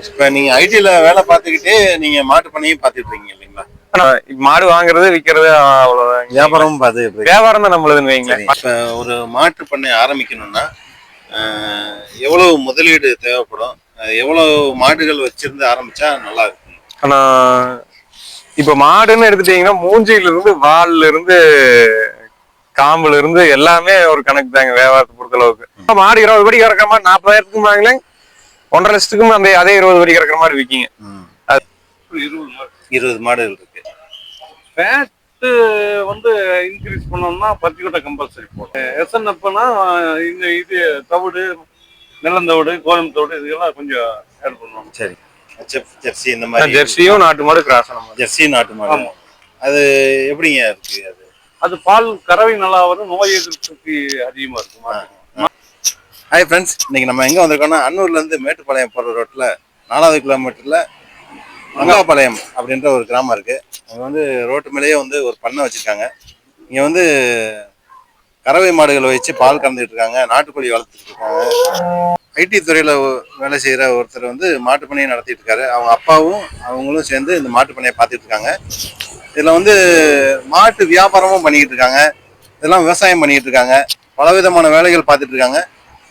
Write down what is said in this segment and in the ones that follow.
இப்ப நீங்க ஐடில வேலை பார்த்துக்கிட்டே நீங்க மாட்டு பண்ணையும் பார்த்துட்டு இருக்கீங்க இல்லைங்களா? மாடு வாங்குறது விக்கிறது அவ்வளவுதான். வியாபாரமும் பார்த்து வியாபாரம் தான் நம்மளுதுன்னு வைங்களேன் இப்ப ஒரு மாட்டு பண்ணை ஆரம்பிக்கணும்னா எவ்வளவு முதலீடு தேவைப்படும்? எவ்வளவு மாடுகள் வச்சிருந்து ஆரம்பிச்சா நல்லா இருக்கும்? ஆனா இப்ப மாடுன்னு எடுத்துட்டீங்கன்னா மூஞ்சியில இருந்து வால்ல இருந்து காம்புல இருந்து எல்லாமே ஒரு கணக்கு தாங்க வியாபாரத்தை பொறுத்த அளவுக்கு இப்ப மாடு இருபது படி கறக்கிற மாதிரி நாற்பதாயிரத்துக்கும் வாங்கல ஒன்றரை லட்சத்துக்கும் அந்த அதே இருபது படி கறக்கிற மாதிரி விற்கிங்க இருபது மாடு. இருபது மாடுகள் இருக்கு. ஃபேட்டு வந்து இன்க்ரீஸ் பண்ணோம்னா பருத்திக்கொட்டை கம்பல்சரி போடும் எஸ்என்எப்னா இந்த இது தவிடு நிலந்தவிடு கோதுமை தவிடு இதெல்லாம் கொஞ்சம் ஆட் பண்ணுவாங்க சரி. ஜெர்சி இந்த மாதிரி. ஜெர்சியும் நாட்டு மாடு கிராஸ் மாடு ஜெர்சி நாட்டு மாடு. ஆமா. அது எப்படிங்க இருக்கு அது? அது பால் கறவை நல்லா வரும் நோய் எதிர்ப்பு சக்தி அதிகமா இருக்கும். ஹாய் ஃப்ரெண்ட்ஸ் இன்னைக்கு நம்ம எங்கே வந்திருக்கோம்னா அன்னூர்லேருந்து மேட்டுப்பாளையம் போகிற ரோட்டில் நாலாவது கிலோமீட்டரில் மங்காபாளையம் அப்படின்ற ஒரு கிராமம் இருக்குது அங்கே வந்து ரோட்டு மேலேயே வந்து ஒரு பண்ணை வச்சிருக்காங்க. இங்கே வந்து கறவை மாடுகளை வச்சு பால் கறந்துட்டு இருக்காங்க. நாட்டுக்கோழி வளர்த்துட்டு இருக்காங்க. ஐடி துறையில் வேலை செய்கிற ஒருத்தர் வந்து மாட்டுப்பண்ணையை நடத்திட்டு இருக்காரு. அவங்க அப்பாவும் அவங்களும் சேர்ந்து இந்த மாட்டுப்பண்ணையை பார்த்துட்டு இருக்காங்க. இதில் வந்து மாட்டு வியாபாரமும் பண்ணிக்கிட்டு இருக்காங்க. இதெல்லாம் விவசாயம் பண்ணிக்கிட்டு இருக்காங்க. பலவிதமான வேலைகள் பார்த்துட்டு இருக்காங்க.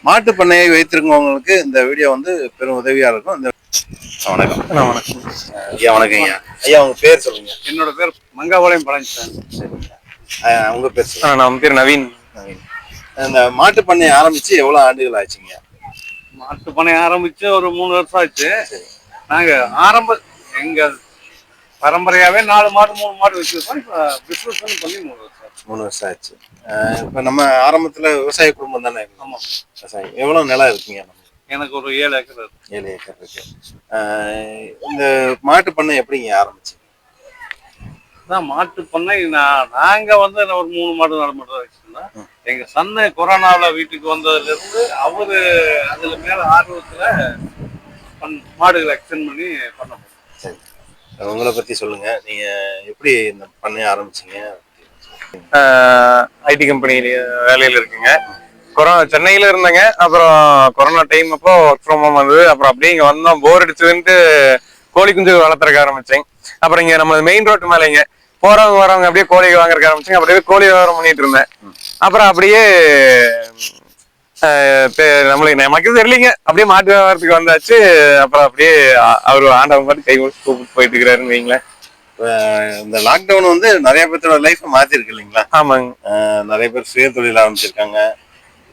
மாட்டு பண்ணையை வைத்திருக்கவங்களுக்கு இந்த வீடியோ வந்து பெரும் உதவியா இருக்கும். இந்த வணக்கம். வணக்கம். ஐயா வணக்கம் ஐயா. ஐயா உங்க பேர் சொல்லுங்க. என்னோட பேர் மங்காபாளையம் பழனிசாமி உங்க பேர் சொல்லுங்க. அண்ணா, நம்ம பேர் நவீன். இந்த மாட்டு பண்ணை ஆரம்பிச்சு எவ்வளவு ஆண்டுகள் ஆச்சுங்க? மாட்டு பண்ணை ஆரம்பிச்சு ஒரு மூணு வருஷம் ஆச்சு. நாங்க ஆரம்ப எங்க பரம்பரையாவே நாலு மாடு மூணு மாடு வச்சிருக்கோம். இப்ப பிசினஸ் பண்ணி மூணு வருஷம். மூணு வருஷம் ஆச்சு. இப்ப நம்ம ஆரம்பத்துல விவசாய குடும்பம் தானே? ஆமா. விவசாயம். எவ்வளவு நிலம் இருக்குங்க எனக்கு ஒரு ஏழு ஏக்கர் இருக்கு. ஏழு ஏக்கர் இருக்கு. இந்த மாட்டு பண்ணை எப்படிங்க ஆரம்பிச்சு அதான் மாட்டு பண்ணை நான் நாங்க வந்து ஒரு மூணு மாடு நாலு மாடு தான் வச்சிருந்தோம். எங்க சன்ன கொரோனாவுல வீட்டுக்கு வந்ததுல இருந்து அவரு அதுல மேல ஆர்வத்துல பண்- மாடுகளை எக்ஸ்டெண்ட் பண்ணி பண்ண. சரி. உங்களை பத்தி சொல்லுங்க. நீங்க எப்படி இந்த பண்ணைய ஆரம்பிச்சீங்க? ஐடி கம்பெனியில வேலையில இருக்குங்க. கொரோனா சென்னையில இருந்தேங்க. அப்புறம் கொரோனா டைம் அப்போ ஒர்க் ஃப்ரம் ஹோம் வந்தது. அப்புறம் அப்படியே இங்க வந்தோம் போர் அடிச்சதுன்ட்டு கோழி குஞ்சு வளர்த்துறக்க ஆரம்பிச்சேன். அப்புறம் இங்க நம்ம மெயின் ரோட்டு மேலேங்க. போறவங்க வரவங்க அப்படியே கோழி வாங்குறக்க ஆரம்பிச்சேங்க. அப்படியே கோழி வியாபாரம் பண்ணிட்டு இருந்தேன். அப்புறம் அப்படியே நம்மளுக்கு நமக்கு தெரியலீங்க. அப்படியே மாட்டு வியாபாரத்துக்கு வந்தாச்சு. அப்புறம் அப்படியே அவர் அவரு ஆண்டவன் கை கூப்பிட்டு போயிட்டு இருக்கிறாருன்னு வைங்களேன். இந்த லாக்டவுன் வந்து நிறைய பேர்த்தோட லைஃப் மாத்தி இருக்கு இல்லைங்களா? ஆமாங்க. நிறைய பேர் சுய தொழில் ஆரம்பிச்சிருக்காங்க.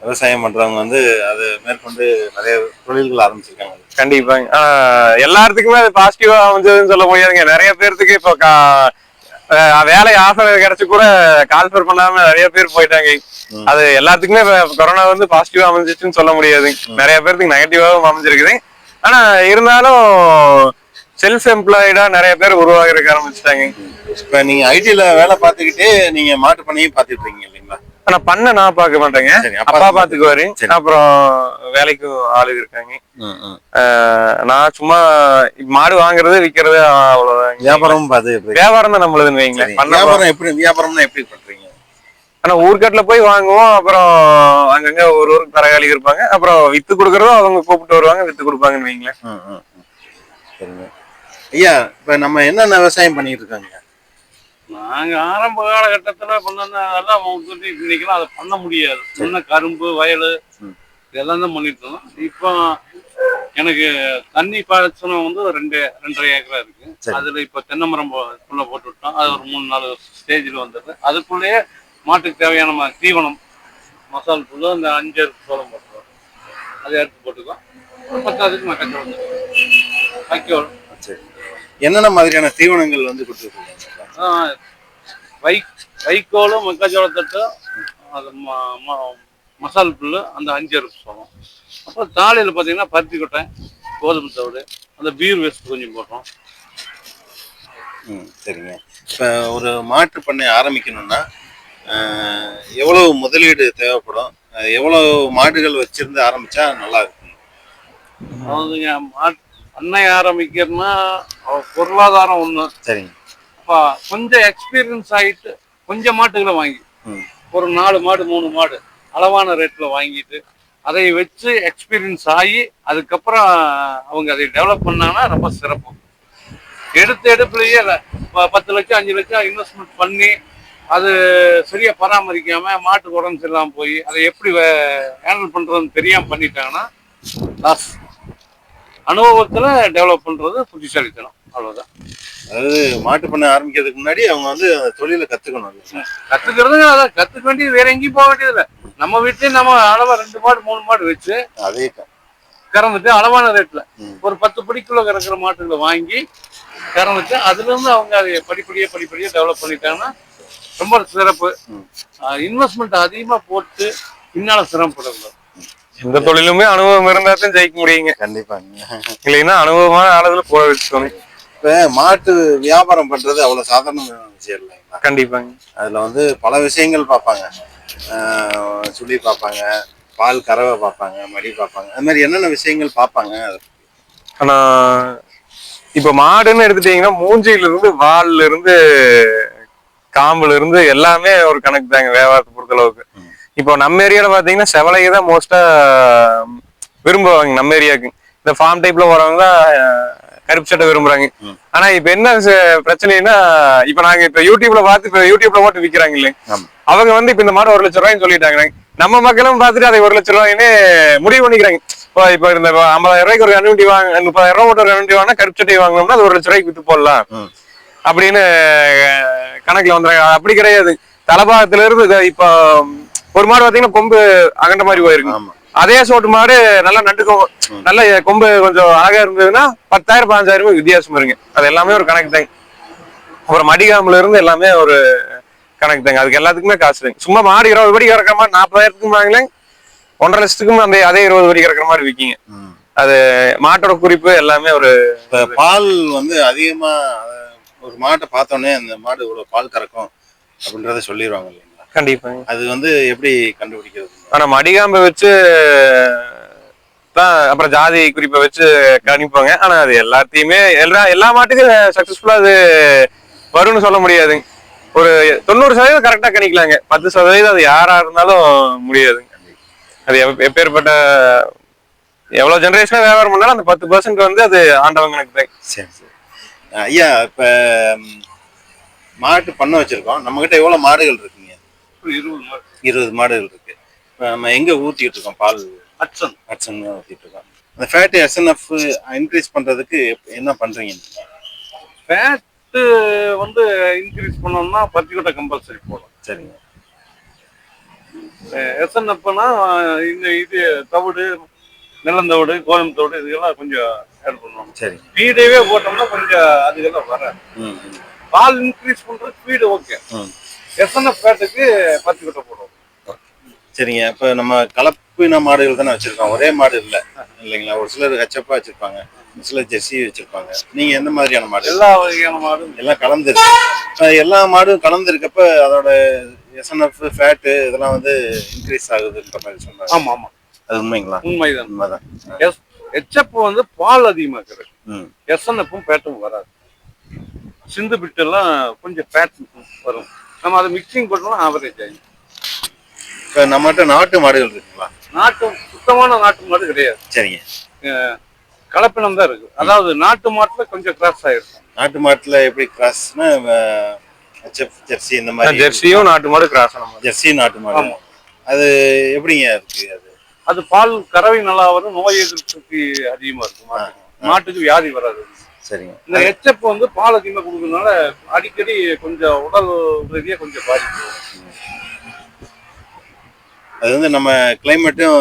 விவசாயம் பண்றவங்க வந்து அது மேற்கொண்டு நிறைய தொழில்கள் ஆரம்பிச்சிருக்காங்க. கண்டிப்பாங்க. எல்லாத்துக்குமே அது பாசிட்டிவா அமைஞ்சதுன்னு சொல்ல முடியாதுங்க. நிறைய பேர்த்துக்கு இப்போ வேலை ஆஃபர் கிடைச்சு கூட கால்ஃபர் பண்ணாம நிறைய பேர் போயிட்டாங்க. அது எல்லாத்துக்குமே கொரோனா வந்து பாசிட்டிவா அமைஞ்சிச்சுன்னு சொல்ல முடியாது நிறைய பேர்த்துக்கு நெகட்டிவாவும் அமைஞ்சிருக்குது. ஆனா இருந்தாலும் செல்ஃப் எம்ப்ளாய்டா நிறைய பேர் உருவாகிறதுக்கு ஆரம்பிச்சிட்டாங்க. இப்ப நீங்க ஐடில வேலை பார்த்துக்கிட்டே நீங்க மாட்டு பண்ணையும் பார்த்துட்டு இருக்கீங்க இல்லைங்களா? ஆனா பண்ண நான் பார்க்க மாட்டேங்க. அப்பா பாத்துக்குவாரு. அப்புறம் வேலைக்கும் ஆளு இருக்காங்க. நான் சும்மா மாடு வாங்குறது விக்கிறது அவ்வளவுதான் வியாபாரமும் பார்த்து எப்படி? வியாபாரம் தான் நம்மளுதுன்னு வைங்களேன். வியாபாரம் எப்படி வியாபாரம்னா எப்படி பண்றீங்க? ஆனா ஊர்காட்டுல போய் வாங்குவோம் அப்புறம் அங்கங்க ஒரு ஊருக்கு தரகாலி இருப்பாங்க. அப்புறம் வித்து கொடுக்கறதும் அவங்க கூப்பிட்டு வருவாங்க வித்து கொடுப்பாங்கன்னு வைங்களேன். ஐயா இப்ப நம்ம என்னென்ன விவசாயம் பண்ணிட்டு இருக்காங்க நாங்க ஆரம்ப காலகட்டத்துல பண்ணதெல்லாம் வந்துட்டு இன்னைக்கெல்லாம் அதை பண்ண முடியாது. சின்ன கரும்பு வயல். இதெல்லாம் தான் பண்ணிட்டு இருந்தோம். இப்போ எனக்கு தண்ணி பாய்ச்சனம் வந்து ரெண்டு ரெண்டரை ஏக்கரா இருக்கு. அதுல இப்ப தென்னை மரம் புள்ள போட்டு விட்டோம். அது ஒரு மூணு நாலு ஸ்டேஜில் வந்தது அதுக்குள்ளேயே மாட்டுக்கு தேவையான தீவனம் மசால் புல்லு அந்த அஞ்சு சோளம் போட்டுருவோம். அதை எடுத்து போட்டுக்குவோம். பத்தாவதுக்கு மக்காச்சோளம் வைக்கோல். சரி. என்னென்ன மாதிரியான தீவனங்கள் வந்து கொடுத்துருக்கீங்க? ஆஹ் வை வைக்கோலும் மக்காச்சோளத்தட்டும் அது ம- ம- மசால் புல்லு அந்த அஞ்சு அரிசி சோளம். அப்புறம் தாளியில் பார்த்தீங்கன்னா பருத்தி கொட்டை கோதுமை தவிடு அந்த பீர் வேஸ்ட் கொஞ்சம் போட்டோம். ம் சரிங்க. இப்போ ஒரு மாட்டு பண்ணை ஆரம்பிக்கணும்னா எவ்வளவு முதலீடு தேவைப்படும்? எவ்வளவு மாடுகள் வச்சிருந்து ஆரம்பிச்சா நல்லா இருக்கும்? அதாவதுங்க மாட் பண்ணை ஆரம்பிக்கிறதுனா பொருளாதாரம் ஒன்று சரிங்க. அப்போ கொஞ்சம் எக்ஸ்பீரியன்ஸ் ஆகிட்டு கொஞ்சம் மாட்டுகளை வாங்கி ஒரு நாலு மாடு மூணு மாடு அளவான ரேட்டில் வாங்கிட்டு அதை வச்சு எக்ஸ்பீரியன்ஸ் ஆகி அதுக்கப்புறம் அவங்க அதை டெவலப் பண்ணாங்கன்னா ரொம்ப சிறப்பு. எடுத்த எடுப்புலயே பத்து லட்சம் அஞ்சு லட்சம் இன்வெஸ்ட்மெண்ட் பண்ணி அது சரியா பராமரிக்காம மாட்டுக்கு உடம்பு சரியில்லாம போய் அதை எப்படி ஹேண்டில் பண்றதுன்னு தெரியாம பண்ணிட்டாங்கன்னா லாஸ் அனுபவத்துல டெவலப் பண்றது புத்திசாலித்தனம் அவ்வளவுதான் அதாவது மாட்டு பண்ண ஆரம்பிக்கிறதுக்கு முன்னாடி அவங்க வந்து தொழிலை கத்துக்கணும் இல்லைங்களா? கத்துக்கிறது அதான் கத்துக்க வேண்டியது வேற எங்கேயும் போக வேண்டியது இல்ல நம்ம வீட்லயே நம்ம அளவா ரெண்டு மாடு மூணு மாடு வச்சு அதே கறந்துட்டு அளவான ரேட்ல ம். ஒரு பத்து படிக்குள்ள கறக்கிற மாட்டுகளை வாங்கி கறந்துட்டு அதுல இருந்து அவங்க அதை படிப்படியே படிப்படியே டெவலப் பண்ணிட்டாங்கன்னா ரொம்ப சிறப்பு. இன்வெஸ்ட்மெண்ட் அதிகமா போட்டு பின்னால சிரமப்படுறது எந்த தொழிலுமே அனுபவம் இருந்தா தான் ஜெயிக்க முடியுங்க. கண்டிப்பாங்க இல்லைன்னா அனுபவமான ஆளுகளை போக வச்சுக்கணும் இப்ப மாட்டு வியாபாரம் பண்றது அவ்வளவு சாதாரண விஷயம் இல்லைங்களா? கண்டிப்பாங்க. அதுல வந்து பல விஷயங்கள் பார்ப்பாங்க. சுழி பார்ப்பாங்க பால் கறவை பார்ப்பாங்க மடி பார்ப்பாங்க. அது மாதிரி என்னென்ன விஷயங்கள் பார்ப்பாங்க? ஆனா இப்ப மாடுன்னு எடுத்துட்டீங்கன்னா மூஞ்சியில இருந்து வால்ல இருந்து காம்புல இருந்து எல்லாமே ஒரு கணக்கு தாங்க வியாபாரத்தை பொறுத்த அளவுக்கு ம். இப்போ நம்ம ஏரியால பாத்தீங்கன்னா செவலையை தான் மோஸ்டா விரும்புவாங்க நம்ம ஏரியாவுக்கு இந்த ஃபார்ம் டைப்ல போறவங்க தான் கருப்பு சட்டை விரும்புறாங்க. ஆனா இப்ப என்ன பிரச்சனைனா இப்ப நாங்க இப்ப யூடியூப்ல பார்த்து இப்ப யூடியூப்ல போட்டு விக்கிறாங்க ஆமா. அவங்க வந்து இப்ப இந்த மாடு ஒரு லட்சம் ரூபாய்ன்னு சொல்லிட்டாங்க. நம்ம மக்களும் பார்த்துட்டு அதை ஒரு லட்சம் ரூபாய்ன்னு முடிவு பண்ணிக்கிறாங்க. இப்போ இப்ப இந்த ஐம்பதாயிரம் ரூபாய்க்கு ஒரு கண்ணுண்டி வாங்க முப்பதாயிரம் ரூபாய் போட்டு ஒரு கண்ணுண்டி வாங்கினா கருப்பு சட்டை வாங்கினோம்னா அது ஒரு லட்சம் ரூபாய்க்கு வித்து போடலாம். அப்படின்னு கணக்குல வந்துறாங்க அப்படி கிடையாது. தலபாகத்துல இருந்து இப்போ ஒரு மாடு பாத்தீங்கன்னா கொம்பு அகண்ட மாதிரி போயிருக்கு ஆமா. அதே சோட்டு மாடு நல்லா நட்டுக்கும் நல்ல கொம்பு கொஞ்சம் அழகா இருந்ததுன்னா பத்தாயிரம் பதினஞ்சாயிரம் ரூபாய் வித்தியாசம் இருங்க அது எல்லாமே ஒரு கணக்கு தாங்க அப்புறம் மடிகாம்புல இருந்து எல்லாமே ஒரு கணக்கு தாங்க. அதுக்கு எல்லாத்துக்குமே காசு தாங்க. சும்மா மாடு இருபது படி கறக்கிற மாதிரி நாற்பதாயிரத்துக்கும் வாங்கலாம் ஒன்றரை லட்சத்துக்கும் அந்த அதே இருபது படி கறக்கிற மாதிரி விற்கிங்க. ம். மாட்டோட குறிப்பு எல்லாமே ஒரு பால் வந்து அதிகமா ஒரு மாட்டை பார்த்தோன்னே அந்த மாடு இவ்வளவு பால் கறக்கும் அப்படின்றத சொல்லிடுவாங்க கண்டிப்பாங்க. அது வந்து எப்படி கண்டுபிடிக்கிறது? ஆனா மடிகாம்பை வச்சு தான் அப்புறம் ஜாதி குறிப்பை வச்சு கணிப்பாங்க. ஆனா அது எல்லாத்தையுமே எல்லா எல்லா மாட்டுக்கும் சக்சஸ்ஃபுல்லா அது வரும்னு சொல்ல முடியாது. ஒரு தொண்ணூறு சதவீதம் கரெக்டா கணிக்கலாங்க. பத்து சதவீதம் அது யாரா இருந்தாலும் முடியாதுங்க. அது எப்- எப்பேற்பட்ட எவ்வளவு ஜெனரேஷனா வியாபாரம் பண்ணாலும் அந்த பத்து பர்சன்ட் வந்து அது ஆண்டவங்க தான். சரி சரி. ஐயா இப்ப மாட்டு பண்ண வச்சிருக்கோம். நம்ம கிட்ட எவ்வளவு மாடுகள் இருக்குங்க? ஒரு இருபது மாடு. இருபது மாடுகள் இருக்கு. நம்ம எங்க ஊத்திட்டு இருக்கோம் பால்? அட்சன் ஹட்சன் ஊத்திட்டு இருக்கோம். அந்த ஃபேட் எஸ்என்எஃப் இன்க்ரீஸ் பண்றதுக்கு என்ன பண்றீங்க? ஃபேட்டு வந்து இன்க்ரீஸ் பண்ணோம்னா பத்து கிட்ட கம்பல்சரி போடலாம் சரிங்க எஸ்என்எப்னா இந்த இது தவிடு நிலந்தவிடு கோயம் தவிடு இதெல்லாம் கொஞ்சம் ஆட் பண்ணணும். சரிங்க ஸ்பீடவே போட்டோம்னா கொஞ்சம் அதுக்கெல்லாம் வராது. பால் இன்க்ரீஸ் பண்றது ஸ்பீடு ஓகே. எஸ்என்எஃப் ஃபேட்டுக்கு பத்து கிட்ட போடுவோம். சரிங்க இப்ப நம்ம கலப்பின மாடுகள் தானே வச்சிருக்கோம். ஒரே மாடு இல்ல. இல்லைங்களா? ஒரு சிலர் ஹச்சப்பா வச்சிருப்பாங்க. ஒரு சிலர் ஜெர்சி வச்சிருப்பாங்க. நீங்க எந்த மாதிரியான மாடு? எல்லா வகையான மாடும். எல்லாம் கலந்துருக்கு. எல்லா மாடும் கலந்துருக்கப்ப அதோட எஸ்என்எஃப் ஃபேட்டு இதெல்லாம் வந்து இன்க்ரீஸ் ஆகுதுன்ற மாதிரி சொன்னாங்க ஆமா ஆமா அது உண்மைங்களா? உண்மைதான். உண்மைதான். எஸ் ஹெச்எப் வந்து பால் அதிகமாக்குறது ம். எஸ்என்எப்பும் ஃபேட்டும் வராது. சிந்து பிட்டெல்லாம் கொஞ்சம் ஃபேட் வரும். நம்ம அதை மிக்சிங் பண்ணோம்னா ஆவரேஜ் ஆகும் இப்ப நம்மகிட்ட நாட்டு மாடுகள் இருக்குங்களா? நாட்டு சுத்தமான நாட்டு மாடு கிடையாது. சரிங்க. கலப்பினம் தான் இருக்கு. அதாவது நாட்டு மாட்டுல கொஞ்சம் கிராஸ் ஆயிருக்கும் நாட்டு மாட்டுல எப்படி கிராஸ்னா ஜெர்சி இந்த மாதிரி ஜெர்சியும் நாட்டு மாடு கிராஸ் ஜெர்சி நாட்டு மாடு. அது எப்படிங்க இருக்கு அது? அது பால் கறவை நல்லா வரும் நோய் எதிர்ப்பு சக்தி அதிகமா இருக்கும். மாட்டுக்கு வியாதி வராது. சரிங்க. இந்த ஹெச்எப் வந்து பால் அதிகமா கொடுக்கறதுனால அடிக்கடி கொஞ்சம் உடல் ரீதியா கொஞ்சம் வரும். அது வந்து நம்ம கிளைமேட்டும்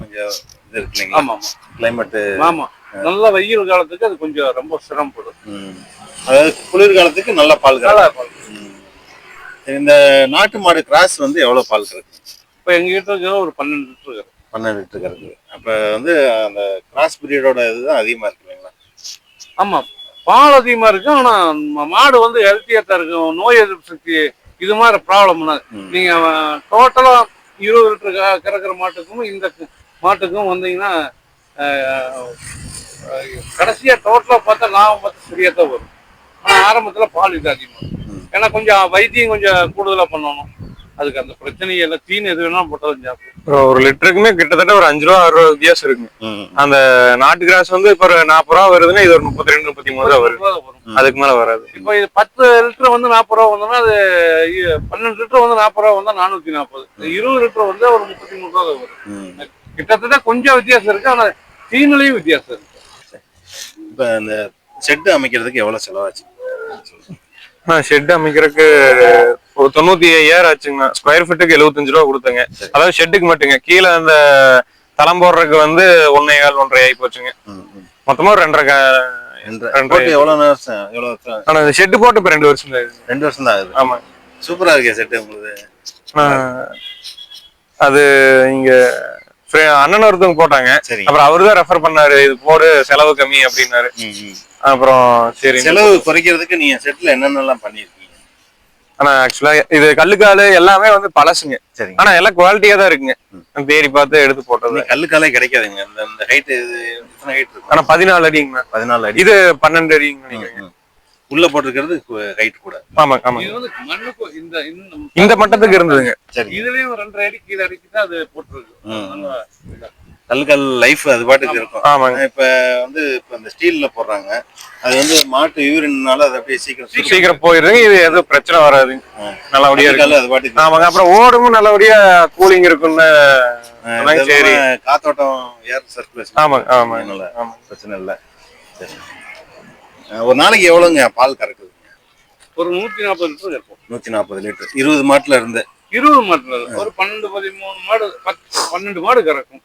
கொஞ்சம் இது இருக்கு இல்லைங்களா? ஆமா ஆமா. கிளைமேட்டு ஆமா. நல்ல வெயில் காலத்துக்கு அது கொஞ்சம் ரொம்ப சிரமப்படும். அதாவது குளிர்காலத்துக்கு நல்ல பால் கறக்கும். நல்லா பால் ம். இந்த நாட்டு மாடு கிராஸ் வந்து எவ்வளவு பால் கறக்கும்? இப்ப எங்க கிட்ட இருக்கிற ஒரு பன்னெண்டு லிட்டர் இருக்கு பன்னெண்டு லிட்டர் கறக்குது. அப்ப வந்து அந்த கிராஸ் பீரியடோட இதுதான் அதிகமா இருக்கு. இல்லைங்களா ஆமா பால் அதிகமா இருக்கு ஆனா ம- மாடு வந்து ஹெல்த்தியா தான் இருக்கும் நோய் எதிர்ப்பு சக்தி இது மாதிரி ப்ராப்ளம் ம். நீங்க டோட்டலா இருபது லிட்டர் கறக்கிற மாட்டுக்கும் இந்த மாட்டுக்கும் வந்தீங்கன்னா அஹ், அஹ், கடைசியா டோட்டலா பார்த்தா லாபம் பார்த்து சரியா தான் வரும் ஆனா ஆரம்பத்துல பால் இது அதிகமா இருக்கும். ம். ஏன்னா கொஞ்சம் வைத்தியம் கொஞ்சம் கூடுதலா பண்ணணும் அதுக்கு அந்த பிரச்சனையே இல்லை தீன் எது வேணாலும் போட்டாலும் சாப்பிடும். ஒரு லிட்டருக்குமே கிட்டத்தட்ட ஒரு அஞ்சு ரூபா ஆறு ரூபா வித்தியாசம் இருக்குங்க. ம். அந்த நாட்டு கிராஸ் வந்து இப்ப ஒரு நாற்பது ரூபா வருதுன்னா இது ஒரு முப்பத்தி ரெண்டு முப்பத்தி மூணு ரூபா வருது. வரும். அதுக்கு மேல வராது. இப்போ இது பத்து லிட்டர் வந்து நாற்பது ரூபா வந்தோம்னா அது பன்னெண்டு லிட்டர் வந்து நாற்பது ரூபா வந்தா நானூத்தி நாற்பது. இருபது லிட்டர் வந்து ஒரு முப்பத்தி மூணு ரூபா வரும். கிட்டத்தட்ட கொஞ்சம் வித்தியாசம் இருக்கு ஆனா தீனிலையும் வித்தியாசம் இருக்கு. இப்ப இந்த ஷெட் அமைக்கிறதுக்கு எவ்வளவு செலவாச்சு? ஷெட் அமைக்கிறதுக்கு ஒரு தொண்ணூத்தி ஐயாயிரம் ஆச்சுங்கண்ணா ஸ்கொயர் ஃபீட்டுக்கு எழுபத்தஞ்சு ரூபா கொடுத்தங்க. அதாவது ஷெட்டுக்கு மட்டுங்க கீழே அந்த தளம் போடுறதுக்கு வந்து ஒன்னே கால் ஒன்றரை ஆகி போச்சுங்க. மொத்தமா ஒரு ரெண்டரை? ஆனா இந்த ஷெட் போட்டு இப்ப ரெண்டு வருஷம் தான். ரெண்டு வருஷம் தான் ஆகுது ஆமா சூப்பரா இருக்கே செட்டு உங்களுக்கு அது இங்க அண்ணன் ஒருத்தவங்க போட்டாங்க. அப்புறம் அவரு தான் ரெஃபர் பண்ணாரு இது போடு செலவு கம்மி அப்படின்னாரு. அப்புறம் சரி. செலவு குறைக்கிறதுக்கு நீங்க செட்ல என்னென்னலாம் பண்ணிருக்கீங்க? ஆனா ஆக்சுவலா இது கல்லுக்காலு எல்லாமே வந்து பழசுங்க. சரி. ஆனா எல்லாம் குவாலிட்டியா தான் இருக்குங்க. தேடி பார்த்து எடுத்து போட்டது. கல்லுக்காலே கிடைக்காதுங்க. இந்த ஹைட் எத்தனை ஹைட் இருக்கும்? ஆனா பதினாலு அடிங்கண்ணா பதினாலு அடி. இது பன்னெண்டு அடிங்க. உள்ள போட்டிருக்கிறது ஹைட் கூட. ஆமாங்க ஆமாங்க. இது வந்து மண்ணுக்கு இந்த இந்த இந்த மட்டத்துக்கு இருந்ததுங்க. சரி இதுலயும் ரெண்டரை அடி கீழே அடிக்கு தான் அது போட்டிருக்கு. கல்லுக்கல் லைஃப் அது பாட்டுக்கு இருக்கும். ஆமாங்க. இப்ப வந்து இப்ப இந்த ஸ்டீல்ல போடுறாங்க. அது வந்து மாட்டு யூரின்னால அது அப்படியே சீக்கிரம். சீக்கிரம் போயிருதுங்க இது எதுவும் பிரச்சனை வராது. நல்லபடியா இருக்கு. அது பாட்டுக்கு ஆமாங்க. அப்புறம் ஓடும் நல்லபடியா கூலிங். இது சரி. காத்தோட்டம் ஏர் சர்க்குலேஷன் ஆமாங்க ஆமாங்க. பிரச்சனை இல்லை. சரி. ஒரு நாளைக்கு எவ்வளோங்க பால் கறக்குதுங்க? ஒரு நூத்தி நாற்பது லிட்டர் இருக்கும் நூத்தி நாற்பது லிட்டர். இருபது மாட்டுல இருந்து. இருபது மாட்டுல ஒரு பன்னெண்டு பதிமூணு மாடு பத்து பன்னெண்டு மாடு கறக்கும்.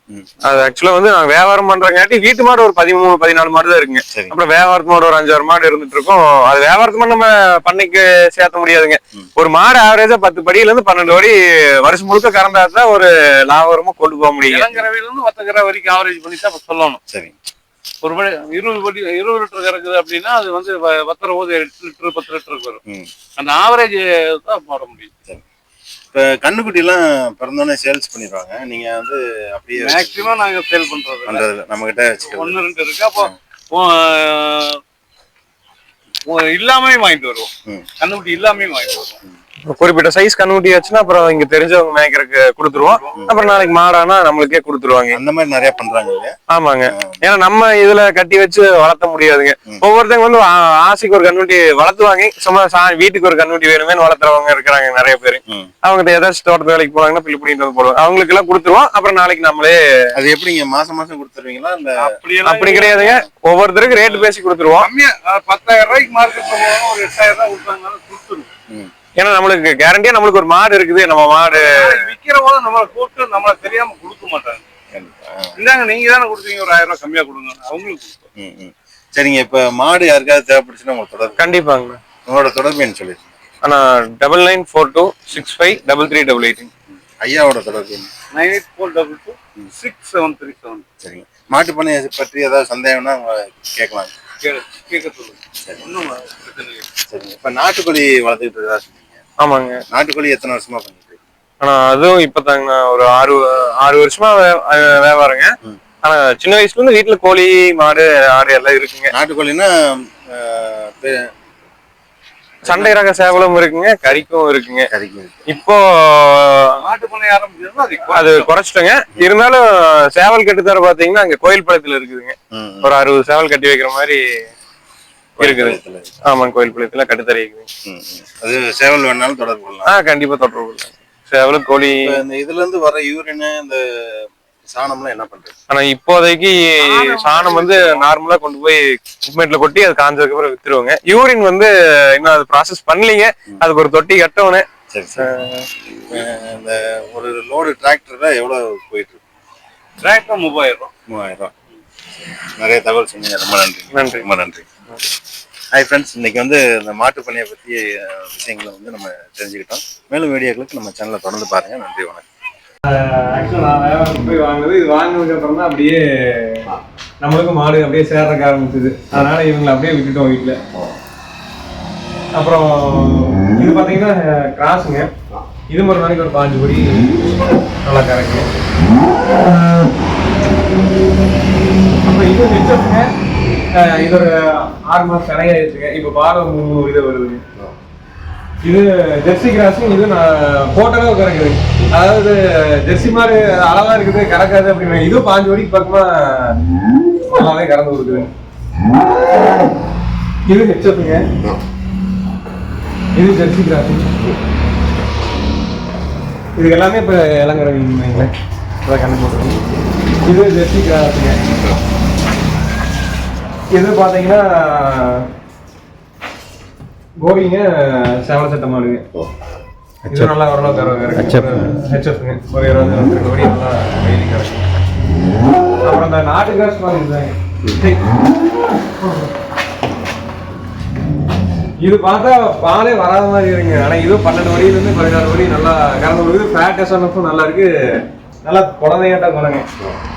அது ஆக்சுவலா வந்து நான் வியாபாரம் பண்றங்காட்டி வீட்டு மாடு ஒரு பதிமூணு பதினாலு மாடு தான் இருக்குங்க. அப்புறம் வியாபாரத்து மாடு ஒரு அஞ்சாறு மாடு இருந்துட்டு இருக்கும். அது வியாபாரத்து மாடு நம்ம பண்ணைக்கு சேர்த்த முடியாதுங்க. ஒரு மாடு ஆவரேஜா பத்து படியில இருந்து பன்னெண்டு படி வருஷம் முழுக்க கறந்தா தான் ஒரு லாபகரமா கொண்டு போக முடியும். இளங்கரவையில இருந்து வத்தக்கரை வரைக்கும் ஆவரேஜ் பண்ணி தான் சொல்லணும். சரி. ஒரு படி இருபது படி இருபது லிட்டர் கறக்குது அப்படின்னா அது வந்து வத்தரை போது எட்டு லிட்டர் பத்து லிட்டருக்கு வரும். அந்த ஆவரேஜ் தான் போட முடியும். இப்போ கண்ணுக்குட்டி எல்லாம் பிறந்தோடனே சேல்ஸ் பண்ணிடுவாங்க. நீங்க வந்து அப்படியே மேக்சிமம் நாங்க சேல் பண்றது பண்றது நம்ம கிட்ட வச்சுக்கிறது. ஒன்னு ரெண்டு இருக்கு. அப்போ ஆஹ், ஆஹ், இல்லாமே வாங்கிட்டு வருவோம். கண்ணுக்குட்டி இல்லாமே வாங்கிட்டு வருவோம். குறிப்பிட்ட சைஸ் கண்ணுட்டி ஆச்சுன்னா அப்புறம் இங்க தெரிஞ்சவங்க மேய்க்கிறதுக்கு கொடுத்துருவோம். அப்புறம் நாளைக்கு மாடானா நம்மளுக்கே கொடுத்துருவாங்க. அந்த மாதிரி நிறைய பண்றாங்க ஆமாங்க. ஏன்னா நம்ம இதுல கட்டி வச்சு வளர்த்த முடியாதுங்க. ஒவ்வொருத்தங்க வந்து ஆசைக்கு ஒரு கண்ணுட்டி வளர்த்துவாங்க. சும்மா சா- வீட்டுக்கு ஒரு கண்ணுட்டி வேணுமேனு வளர்த்துறவங்க இருக்கிறாங்க நிறைய பேர். அவங்க ஏதாச்சும் தோட்டத்து வேலைக்கு போனாங்கன்னா பிள்ளை பிடிட்டு வந்து போடுவோம் அவங்களுக்கு எல்லாம் கொடுத்துருவோம். அப்புறம் நாளைக்கு நம்மளே அது எப்படிங்க? மாசம் மாசம் கொடுத்துருவீங்களா இல்ல? அப்படியெல்லாம் அப்படி கிடையாதுங்க. ஒவ்வொருத்தருக்கு ரேட் பேசி கொடுத்துருவோம். பத்தாயிரம் ரூபாய்க்கு மார்க்கெட் பண்ணுவாங்க. ஒரு எட்டாயிரம் ரூபாய் ம். ஏன்னா நம்மளுக்கு கேரண்டியா நம்மளுக்கு ஒரு மாடு இருக்குது. நம்ம மாடு விக்கிற போது நம்மளை கூப்பிட்டு நம்மளை தெரியாம கொடுக்க மாட்டாங்க. இந்தாங்க நீங்க தானே கொடுத்தீங்க ஒரு ஆயிரம் ரூபாய் கம்மியா கொடுங்க. அவங்களுக்கு கொடுப்போம். ம், ம். சரிங்க இப்ப மாடு யாருக்காவது தேவைப்படுச்சுன்னா உங்களுக்கு தொடர்பு. கண்டிப்பாங்க. உங்களோட தொடர்பு என்ன சொல்லிருக்கீங்க? ஆனா double nine four two six five double three double eight ஐயாவோட தொடர்பு? Nine eight four double two six seven three seven சரிங்க. மாட்டு பண்ணையை பற்றி ஏதாவது சந்தேகம்னா உங்களை கேட்கலாம். கேளு கேட்க சொல்லுங்க ஒன்றும் பிரச்சனை இல்லை. சரிங்க. இப்ப நாட்டுக்கோழி வளர்த்துக்கிட்டு சொன்னீங்க ஆமாங்க. நாட்டுக்கோழி எத்தனை வருஷமா பண்ணிட்டு? ஆனா அதுவும் இப்பதாங்க. ஒரு ஆறு ஆறு வருஷமா வியாபாரங்க. ஆனா சின்ன வயசுல இருந்து வீட்டுல கோழி மாடு ஆடு எல்லாம் இருக்குங்க. நாட்டுக்கோழின்னா சண்டை ரக சேவலும் இருக்குங்க கறிக்கும் இருக்குங்க. இப்போ அது குறைச்சிட்டோங்க. இருந்தாலும் சேவல் கட்டுத்தர பாத்தீங்கன்னா அங்க கோயில் பாளையத்துல இருக்குதுங்க. ஒரு அறுபது சேவல் கட்டி வைக்கிற மாதிரி இருக்குது. ஆமாங்க கோயில் பாளையத்துல கட்டுத்தறி ம். அது சேவல் வேணாலும் தொடர்பு கொள்ளலாம். ஆ கண்டிப்பா தொடர்பு கொள்ளலாம். சேவல் கோழி. இந்த இதுல இருந்து வர யூரின் இந்த சாணம்லாம் என்ன பண்றது? ஆனா இப்போதைக்கு சாணம் வந்து நார்மலா கொண்டு போய் குப்பமேட்ல கொட்டி அது காஞ்சதுக்கு அப்புறம் வித்துருவாங்க. யூரின் வந்து இன்னும் அது ப்ராசஸ் பண்ணலீங்க. அதுக்கு ஒரு தொட்டி கட்டணும் சரி இந்த ஒரு லோடு டிராக்டர்ல எவ்வளவு போயிட்டு இருக்கு? டிராக்டர் மூவாயிரம் ரூபாய் மூவாயிரம் ரூபாய் நிறைய தகவல் சொன்னீங்க. ரொம்ப நன்றி. நன்றி. ரொம்ப நன்றி. ஹாய் ஃப்ரெண்ட்ஸ் இன்னைக்கு வந்து இந்த மாட்டு பண்ணையை பற்றி விஷயங்களை வந்து நம்ம தெரிஞ்சுக்கிட்டோம். மேலும் வீடியோக்களுக்கு நம்ம சேனலை தொடர்ந்து பாருங்க. நன்றி வணக்கம். ஆக்சுவலா நான் போய் வாங்குது இது வாங்கினதுக்கு அப்புறம் தான் அப்படியே நம்மளுக்கு மாடு அப்படியே சேர்றக்க ஆரம்பிச்சது. அதனால இவங்களை அப்படியே விட்டுட்டோம் வீட்டில் அப்புறம் இது பாத்தீங்கன்னா கிராஸுங்க. இது மாதிரி நாளைக்கு ஒரு பாஞ்சு பொடி நல்லா கரெக்ட் அப்புறம் இது மிச்சம்ங்க இது ஒரு ஆறு மாசம் கரையாயிருச்சுங்க இப்போ பால் மூணு இது வருதுங்க இது ஜெர்சி கிராஸும் இது நான் போட்டோ கறக்குது அதாவது ஜெர்சி மாதிரி அளவா இருக்குது கறக்காது அப்படின்னு இதுவும் பாஞ்சு வரைக்கும் பக்கமா நல்லாவே கறந்து கொடுக்குது. இது ஹெச்எஃப்ங்க. இது ஜெர்சி கிராஸிங் இது எல்லாமே இப்போ இளங்கரவிங்க இப்போ கணக்கு போட்டுருக்கோம் இது ஜெர்சி கிராஸுங்க. இது பார்த்தீங்கன்னா கோரிங்க சேவல சட்ட மாடுங்க இது நல்லா ஓரளவு கறவை ஹெச்எஃப்ங்க ஒரு இருபது இருபத்தி கோடி நல்லா டெய்லி கறக்கும் அப்புறம் இந்த நாட்டு கிராஸ் மாதிரி இருந்தாங்க இது பார்த்தா பாலே வராத மாதிரி இருக்குங்க ஆனா இது பன்னெண்டு வடியில இருந்து பதினாறு வடி நல்லா கறந்து கொடுக்குது ஃபேட் எஸ்என்எஃப் நல்லா இருக்கு நல்லா குழந்தையாட்டா குறைங்க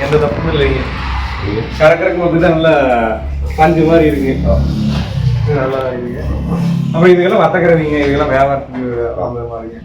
எந்த தப்பும் இல்லைங்க கறக்கறக்கு வந்து நல்லா பஞ்சு மாதிரி இருக்கு. நல்லா இருக்கு. அப்புறம் இதுக்கெல்லாம் வத்தக்கறவிங்க இதுக்கெல்லாம் வியாபாரத்துக்கு அந்த மாதிரிங்க